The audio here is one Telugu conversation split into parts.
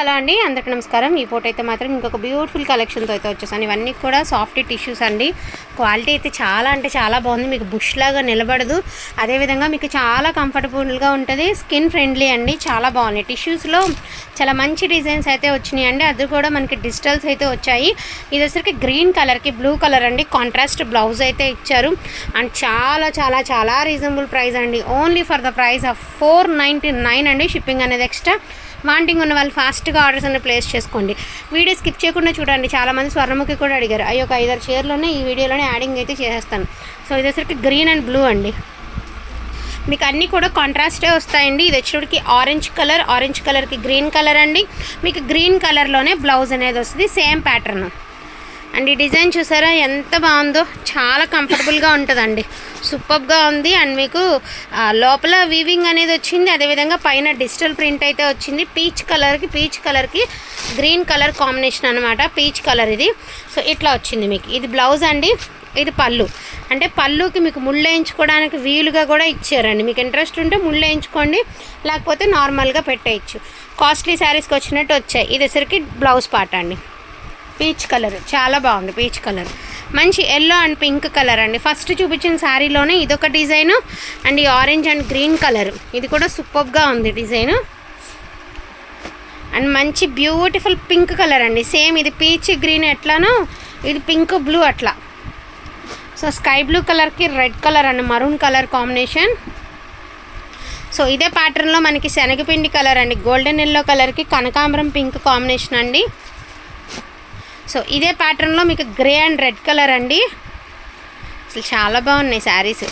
హలో అండి అందరికీ నమస్కారం. ఈ ఫోటో అయితే మాత్రం ఇంకొక బ్యూటిఫుల్ కలెక్షన్తో అయితే వచ్చేసాను. ఇవన్నీ కూడా సాఫ్ట్ టిష్యూస్ అండి. క్వాలిటీ అయితే చాలా అంటే చాలా బాగుంది. మీకు బుష్ లాగా నిలబడదు. అదేవిధంగా మీకు చాలా కంఫర్టబుల్గా ఉంటుంది. స్కిన్ ఫ్రెండ్లీ అండి. చాలా బాగున్నాయి. టిష్యూస్లో చాలా మంచి డిజైన్స్ అయితే వచ్చినాయి అండి అది కూడా మనకి డిజిటల్స్ అయితే వచ్చాయి. ఇది వచ్చరికి గ్రీన్ కలర్కి బ్లూ కలర్ అండి. కాంట్రాస్ట్ బ్లౌజ్ అయితే ఇచ్చారు. అండ్ చాలా చాలా చాలా రీజనబుల్ ప్రైస్ అండి. Only for the price of four ninety nine అండి. షిప్పింగ్ అనేది ఎక్స్ట్రా వాంటింగ్ ఉన్న వాళ్ళు ఫాస్ట్గా ఆర్డర్స్ అన్ని ప్లేస్ చేసుకోండి. వీడియో స్కిప్ చేయకుండా చూడండి. చాలామంది స్వర్ణముఖి కూడా అడిగారు. అయ్యి ఒక ఐదారు చీరలోనే ఈ వీడియోలోనే యాడింగ్ అయితే చేసేస్తాను. సో ఇది గ్రీన్ అండ్ బ్లూ అండి. మీకు అన్నీ కూడా కాంట్రాస్టే వస్తాయండి. ఇది వచ్చేటికి ఆరెంజ్ కలర్ ఆరెంజ్ కలర్కి గ్రీన్ కలర్ అండి. మీకు గ్రీన్ కలర్లోనే బ్లౌజ్ అనేది వస్తుంది. సేమ్ ప్యాటర్న్ అండ్ ఈ డిజైన్ చూసారా? ఎంత బాగుందో. చాలా కంఫర్టబుల్గా ఉంటుందండి. సూపర్గా ఉంది. అండ్ మీకు లోపల వీవింగ్ అనేది వచ్చింది. అదేవిధంగా పైన డిజిటల్ ప్రింట్ అయితే వచ్చింది. పీచ్ కలర్కి పీచ్ కలర్కి గ్రీన్ కలర్ కాంబినేషన్ అనమాట పీచ్ కలర్ ఇది. సో ఇట్లా వచ్చింది మీకు. ఇది బ్లౌజ్ అండి. ఇది పళ్ళు. అంటే పళ్ళుకి మీకు ముళ్ళు వేయించుకోవడానికి వీలుగా కూడా ఇచ్చారండి. మీకు ఇంట్రెస్ట్ ఉంటే ముళ్ళు వేయించుకోండి. లేకపోతే నార్మల్గా పెట్టేయచ్చు. కాస్ట్లీ శారీస్కి వచ్చినట్టు వచ్చాయి. ఇది వచ్చరికి బ్లౌజ్ పార్ట్ అండి. Peach colour. చాలా బాగుంది పీచ్ కలర్. మంచి ఎల్లో అండ్ పింక్ కలర్ అండి. ఫస్ట్ చూపించిన శారీలోనే ఇదొక డిజైను. అండ్ ఈ ఆరెంజ్ అండ్ గ్రీన్ కలర్. ఇది కూడా సూపర్గా ఉంది డిజైను. అండ్ మంచి బ్యూటిఫుల్ పింక్ కలర్ అండి. సేమ్ ఇది పీచ్ గ్రీన్ ఎట్లానో ఇది పింక్ బ్లూ అట్లా. సో స్కై బ్లూ కలర్కి రెడ్ కలర్ అండి మరూన్ కలర్ కాంబినేషన్ సో ఇదే ప్యాటర్న్లో మనకి శనగపిండి కలర్ అండి. గోల్డెన్ ఎల్లో కలర్కి కనకాంబరం పింక్ కాంబినేషన్ అండి. సో ఇదే ప్యాటర్న్లో మీకు గ్రే అండ్ రెడ్ కలర్ అండి. అసలు చాలా బాగున్నాయి శారీస్.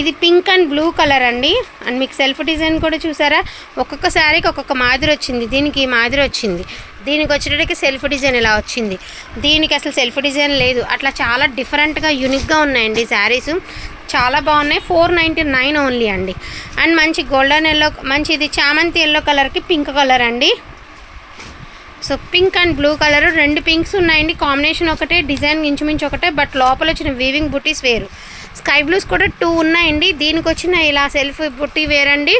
ఇది పింక్ అండ్ బ్లూ కలర్ అండి. అండ్ మీకు సెల్ఫ్ డిజైన్ కూడా చూసారా? ఒక్కొక్క శారీకి ఒక్కొక్క మాదిరి వచ్చింది. దీనికి మాదిరి వచ్చింది. దీనికి వచ్చేటప్పటికి సెల్ఫ్ డిజైన్ ఇలా వచ్చింది. దీనికి అసలు సెల్ఫ్ డిజైన్ లేదు. అట్లా చాలా డిఫరెంట్గా యూనిక్గా ఉన్నాయండి శారీస్. చాలా బాగున్నాయి. ఫోర్ నైంటీ నైన్ ఓన్లీ అండి. అండ్ మంచి గోల్డెన్ ఎల్లో మంచి ఇది చామంతి ఎల్లో కలర్కి పింక్ కలర్ అండి. So pink and blue colour రెండు పింక్స్ ఉన్నాయండి. కాంబినేషన్ ఒకటే డిజైన్ ఇంచుమించు ఒకటే బట్ లోపల వచ్చిన వీవింగ్ బుటీస్ వేరు. స్కై బ్లూస్ కూడా టూ ఉన్నాయండి. దీనికి వచ్చిన ఇలా సెల్ఫ్ బుట్టి వేరండి.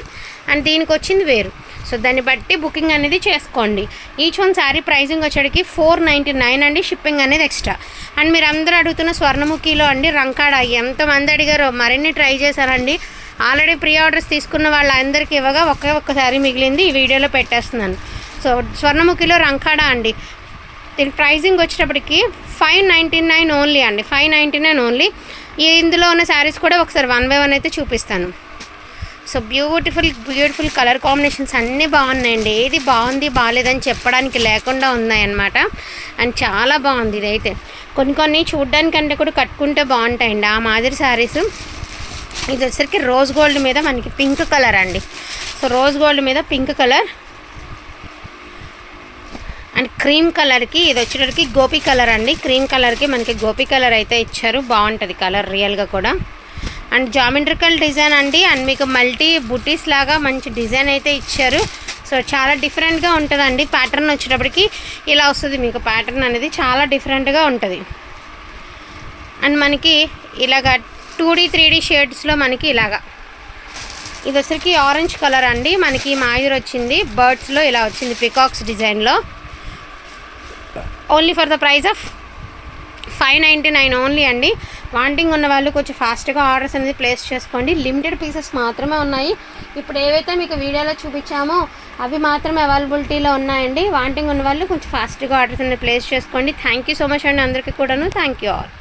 అండ్ దీనికి వచ్చింది వేరు. సో దాన్ని బట్టి బుకింగ్ అనేది చేసుకోండి. ఈచ్ వన్ శారీ ప్రైజింగ్ వచ్చేటికి ఫోర్ నైంటీ నైన్ అండి షిప్పింగ్ అనేది ఎక్స్ట్రా అండ్ మీరు అందరూ అడుగుతున్న స్వర్ణముఖిలో అండి రంకాడ ఎంతమంది అడిగారో మరిన్ని ట్రై చేశారండి ఆల్రెడీ ప్రీ ఆర్డర్స్ తీసుకున్న వాళ్ళందరికీ ఇవ్వగా ఒకే ఒక్క శారీ మిగిలింది. ఈ వీడియోలో పెట్టేస్తున్నాను. సో స్వర్ణముఖిలో రంకాడా అండి. దీని ప్రైజింగ్ వచ్చేటప్పటికి ఫైవ్ నైంటీ నైన్ ఓన్లీ అండి. Five ninety nine only. ఈ ఇందులో ఉన్న శారీస్ కూడా ఒకసారి వన్ బై వన్ అయితే చూపిస్తాను. So beautiful beautiful colour combinations అన్నీ బాగున్నాయండి. ఏది బాగుంది బాగాలేదని చెప్పడానికి లేకుండా ఉన్నాయన్నమాట. అండ్ చాలా బాగుంది ఇదైతే. కొన్ని కొన్ని చూడ్డానికంటే కూడా కట్టుకుంటే బాగుంటాయండి. ఆ మాదిరి శారీస్. ఇది వచ్చేసరికి రోజ్ గోల్డ్ మీద మనకి పింక్ కలర్ అండి. సో రోజ్ గోల్డ్ మీద పింక్ కలర్ అండ్ క్రీమ్ కలర్కి ఇది వచ్చేటప్పటికి గోపి కలర్ అండి. క్రీమ్ కలర్కి మనకి గోపి కలర్ అయితే ఇచ్చారు. బాగుంటుంది కలర్ రియల్గా కూడా. అండ్ జామెట్రికల్ డిజైన్ అండి. అండ్ మీకు మల్టీ బుటీస్ లాగా మంచి డిజైన్ అయితే ఇచ్చారు. సో చాలా డిఫరెంట్గా ఉంటుందండి. ప్యాటర్న్ వచ్చేటప్పటికి ఇలా వస్తుంది మీకు ప్యాటర్న్ అనేది. చాలా డిఫరెంట్గా ఉంటుంది. అండ్ మనకి ఇలాగ టూ డీ త్రీ డీ షేడ్స్లో మనకి ఇలాగా. ఇది వచ్చరికి ఆరెంజ్ కలర్ అండి. మనకి మాయూర్ వచ్చింది. బర్డ్స్లో ఇలా వచ్చింది పికాక్స్ డిజైన్లో. Only for the price of five ninety nine only అండి. వాంటింగ్ ఉన్న వాళ్ళు కొంచెం ఫాస్ట్గా ఆర్డర్స్ అనేది ప్లేస్ చేసుకోండి. లిమిటెడ్ పీసెస్ మాత్రమే ఉన్నాయి. ఇప్పుడు ఏవైతే మీకు వీడియోలో చూపించామో అవి మాత్రమే అవైలబిలిటీలో ఉన్నాయండి. వాంటింగ్ ఉన్న వాళ్ళు కొంచెం ఫాస్ట్గా ఆర్డర్స్ అనేది ప్లేస్ చేసుకోండి. థ్యాంక్ యూ సో మచ్ అండి అందరికీ కూడాను. Thank you all